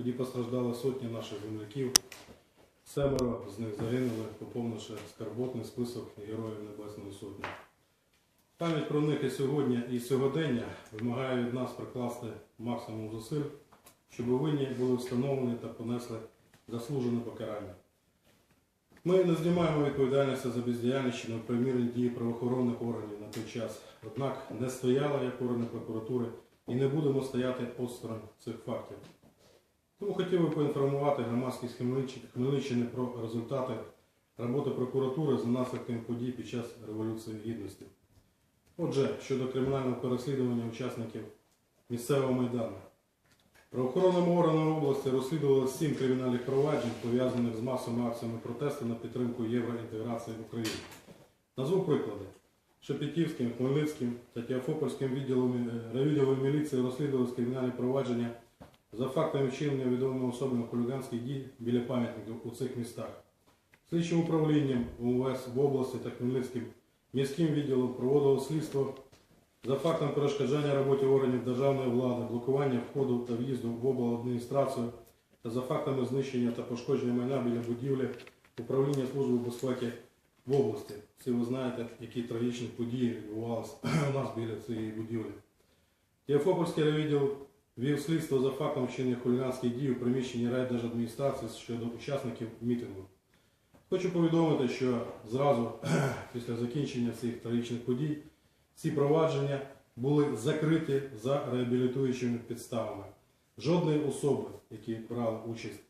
ході постраждали сотні наших земляків. Семеро з них загинули, поповнивши скарботний список Героїв Небесної Сотні. Пам'ять про них і сьогодні, і сьогодення вимагає від нас прикласти максимум зусиль, щоб винні були встановлені та понесли заслужене покарання. Ми не знімаємо відповідальності за бездіяльність чи непримірні дії правоохоронних органів на той час, однак не стояли як органи прокуратури і не будемо стояти осторонь цих фактів. Тому хотів би поінформувати громадськість Хмельниччини- про результати роботи прокуратури за наслідками подій під час Революції Гідності. Отже, щодо кримінального переслідування учасників місцевого майдану. Правоохоронними органами області розслідували сім кримінальних проваджень, пов'язаних з масовими акціями протесту на підтримку євроінтеграції в Україні. Назву приклади. Шепетівським, Хмельницьким та Тіафопольським відділом е, міліції розслідувалися кримінальні провадження за фактами вчинення відомими особами хуліганських дій біля пам'ятників у цих містах. Слідчим управлінням УМВС в області та Хмельницьким міським відділом проводило слідство за фактом перешкоджання роботі органів державної влади, блокування входу та в'їзду в обладміністрацію та за фактами знищення та пошкодження майна біля будівлі управління Служби безпеки в області. Всі ви знаєте, які трагічні події відбувалися у нас біля цієї будівлі. Тіафопольський райвідділ вів слідство за фактом вчинення хуліганських дій у приміщенні райдержадміністрації щодо учасників мітингу. Хочу повідомити, що зразу після закінчення цих трагічних подій ці провадження були закриті за реабілітуючими підставами. Жодної особи, які брали участь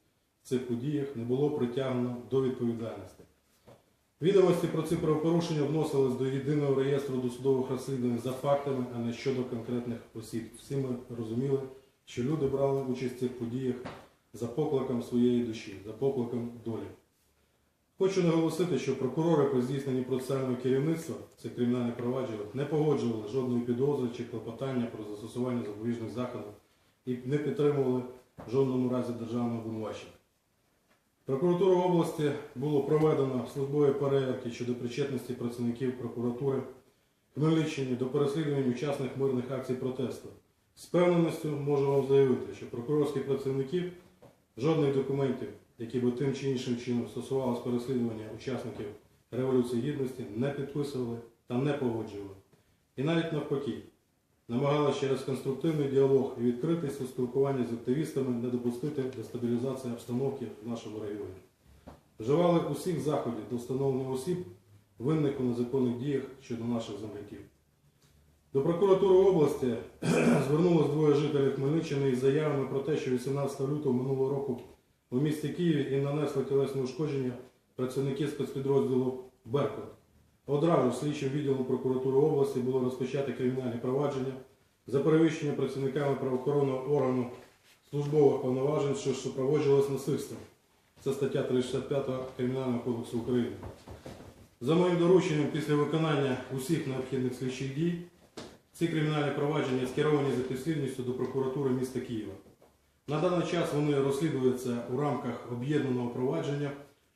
в цих подіях, не було притягнено до відповідальності. Відомості про ці правопорушення вносились до єдиного реєстру досудових розслідувань за фактами, а не щодо конкретних осіб. Всі ми розуміли, що люди брали участь в цих подіях за покликом своєї душі, за покликом долі. Хочу наголосити, що прокурори при здійсненні процесуального керівництва цих кримінальних проваджень не погоджували жодної підозри чи клопотання про застосування запобіжних заходів і не підтримували в жодному разі державного обвинувачення. Прокуратуру області було проведено службові перевірки щодо причетності працівників прокуратури Хмельниччини до переслідувань учасних мирних акцій протесту. З певненістю можу вам заявити, що прокурорських працівників жодних документів, які би тим чи іншим чином стосувалися переслідування учасників Революції Гідності, не підписували та не погоджували. І навіть навпаки, намагалися через конструктивний діалог і відкритість у спілкуванні з активістами не допустити дестабілізації обстановки в нашому районі. Вживали усіх заходів до встановлення осіб, винних у незаконних діях щодо наших земляків. До прокуратури області звернулось двоє жителів Хмельниччини із заявами про те, що 18 лютого минулого року у місті Києві їм нанесли тілесне ушкодження працівники спецпідрозділу Беркут. Одразу слідчим відділом прокуратури області було розпочати кримінальні провадження за перевищення працівниками правоохоронного органу службових повноважень, що супроводжувалось насильством. Це стаття 365 Кримінального кодексу України. За моїм дорученням, після виконання усіх необхідних слідчих дій, ці кримінальні провадження скеровані за підслідністю до прокуратури міста Києва. На даний час вони розслідуються у рамках об'єднаного провадження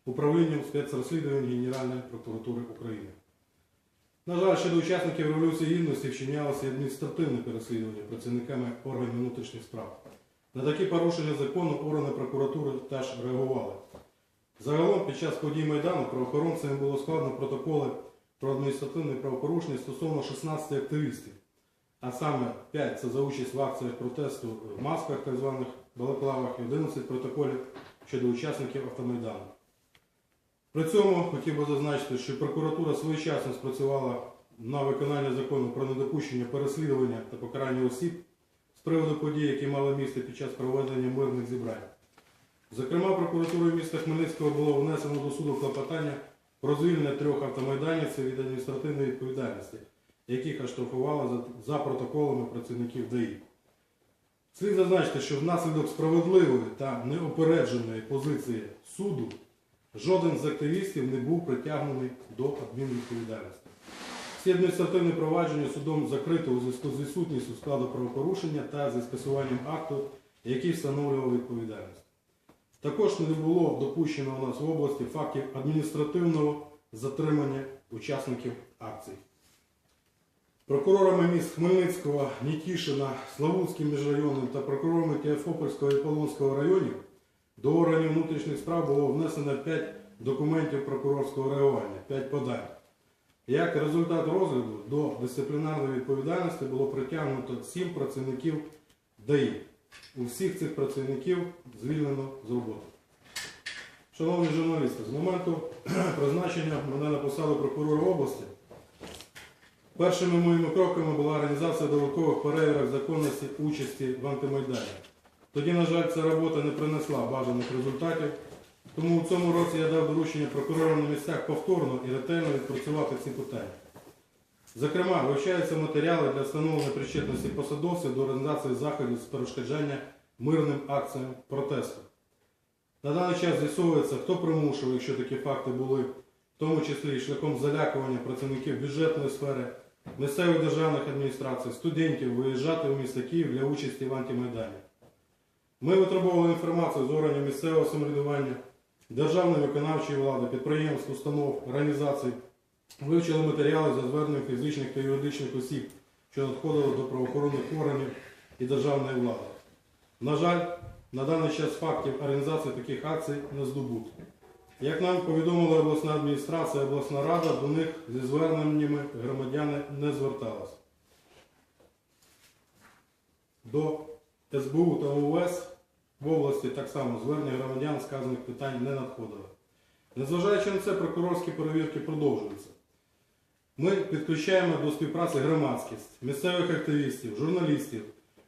управлінням спецрозслідувань Генеральної прокуратури України. На жаль, щодо учасників Революції Гідності вчинялося адміністративне переслідування працівниками органів внутрішніх справ. На такі порушення закону органи прокуратури теж реагували. Загалом під час подій Майдану правоохоронцями було складено протоколи про адміністративне правопорушення стосовно 16 активістів. А саме 5 це за участь в акціях протесту в масках, так званих балаклавах, і 11 протоколів щодо учасників автомайдану. При цьому хотів би зазначити, що прокуратура своєчасно спрацювала на виконання закону про недопущення переслідування та покарання осіб з приводу подій, які мали місце під час проведення мирних зібрань. Зокрема, прокуратурою міста Хмельницького було внесено до суду клопотання про звільнення трьох автомайданівців від адміністративної відповідальності, яких оштрафували за, за протоколами працівників ДАІ. Слід зазначити, що внаслідок справедливої та неопередженої позиції суду жоден з активістів не був притягнений до адмінвідповідальності. Всі адміністративні провадження судом закрито у зв'язку з відсутністю складу правопорушення та зі скасуванням акту, який встановлював відповідальність. Також не було допущено у нас в області фактів адміністративного затримання учасників акцій. Прокурорами міст Хмельницького, Нікішина, Славутським міжрайонним та прокурорами Теофопольського і Полонського районів до органів внутрішніх справ було внесено 5 документів прокурорського реагування, 5 подань. Як результат розгляду до дисциплінарної відповідальності було притягнуто 7 працівників ДАІ. У всіх цих працівників звільнено з роботи. Шановні журналісти, з моменту призначення мене на посаду прокурора області першими моїми кроками була організація додаткових перевірок законності участі в антимайдані. Тоді, на жаль, ця робота не принесла бажаних результатів, тому у цьому році я дав доручення прокурорам на місцях повторно і ретельно відпрацювати ці питання. Зокрема, вивчаються матеріали для встановлення причетності посадовців до організації заходів з перешкоджання мирним акціям протесту. На даний час з'ясовується, хто примушував, якщо такі факти були, в тому числі і шляхом залякування працівників бюджетної сфери, місцевих державних адміністрацій, студентів виїжджати в місто Київ для участі в антимайдані. Ми витребовували інформацію з органів місцевого самоврядування, державної виконавчої влади, підприємств, установ, організацій, вивчили матеріали за зверненням фізичних та юридичних осіб, що надходили до правоохоронних органів і державної влади. На жаль, на даний час фактів організації таких акцій не здобуто. Як нам повідомила обласна адміністрація, обласна рада до них зі зверненнями громадяни не зверталися. До СБУ та ОВС в області так само звернення громадян сказаних питань не надходило. Незважаючи на це, прокурорські перевірки продовжуються. Ми підключаємо до співпраці громадськість, місцевих активістів, журналістів.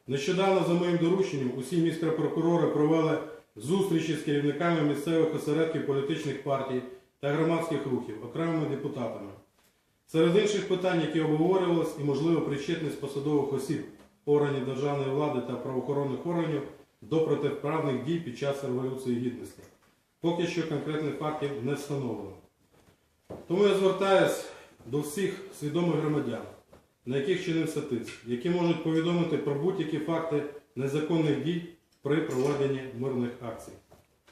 Нещодавно за моїм дорученням усі міськропрокурори провели зустрічі з керівниками місцевих осередків політичних партій та громадських рухів, окремими депутатами. Серед інших питань, які обговорювалися, і можливо причетність посадових осіб органів державної влади та правоохоронних органів до протиправних дій під час Революції Гідності. Поки що конкретних фактів не встановлено. Тому я звертаюсь до всіх свідомих громадян, на яких чинився тиск, які можуть повідомити про будь-які факти незаконних дій при проведенні мирних акцій,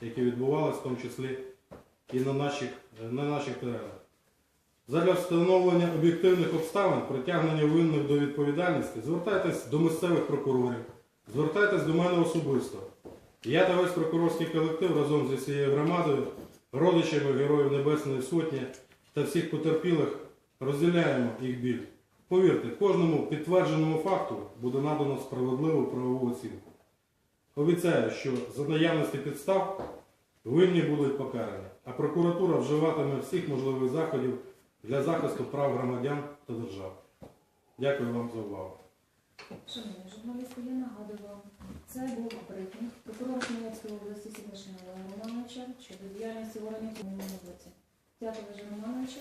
які відбувалися в тому числі і на наших, на наших теренах. Задля встановлення об'єктивних обставин притягнення винних до відповідальності звертайтесь до місцевих прокурорів, звертайтесь до мене особисто. Я та весь прокурорський колектив разом зі всією громадою, родичами Героїв Небесної Сотні та всіх потерпілих розділяємо їх біль. Повірте, кожному підтвердженому факту буде надано справедливу правову оцінку. Обіцяю, що за наявності підстав винні будуть покарані, а прокуратура вживатиме всіх можливих заходів для захисту прав громадян та держави. Дякую вам за увагу. Шановні журналісти, я нагадую вам, це був брифінг прокурора Хмельницької області Сіднишина Олега Романовича щодо діяльності органів у минулому році. Дякую, Романовичу.